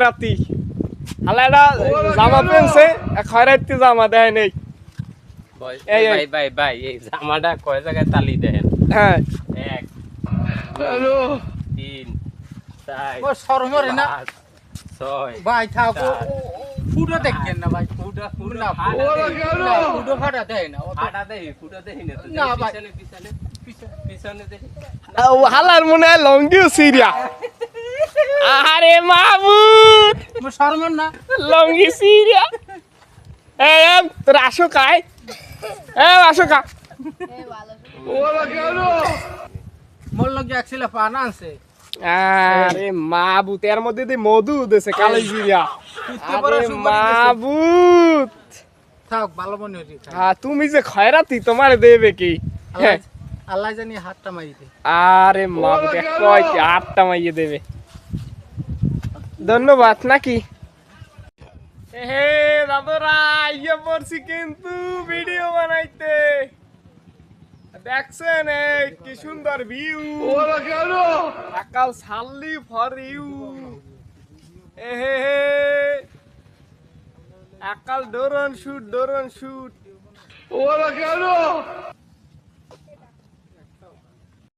খয়রাতি। হালা এটা জামা পেনছে খয়রাতি জামা দেয় নেই। বয়- এই, এই। ভাই ভাই ভাই এই জামাটা কয় জায়গায় তালি দেন? হ্যাঁ। এক তিন চার ও সরমরে না। পাঁচ, ছয় ভাই থাকো ফুটো দেখছেন না ভাই। ফুটা ফুটা না ফাটা দেই। ফুটো ফাটা দেয় না ফাটা দেই ফুটা দেই না না, ভাই। পিছনে পিছনে হালার মনে হয় লঙ্গিও সিরিয়া। আরে মাহবুব! ও সরমর না। লঙ্গি সিরিয়া এ এম তোর আসো কায় এ আসো কা। মোর লগে একছিলে পান আনছে। আরে মাহবুব এর মধ্যে মধু দেছে। কালো থাক ভালো মনে হচ্ছে হ্যাঁ তুমি যে খয়রাতি তোমার দেবে কি? হ্যাঁ। আল্লাহ আল্লাহ জানি হাতটা মারি দে। আরে এক কয় আটটা মাইয়ে দেবে? ধন্যবাদ, নাকি? হে দাদরা ইয়ে পড়ছি কিন্তু ভিডিও বানাইতে। দেখছেন কি সুন্দর ভিউ সকাল সাল্লি ফর ইউ এ হে হে একাল ডোরন শুট ডোরন শুট।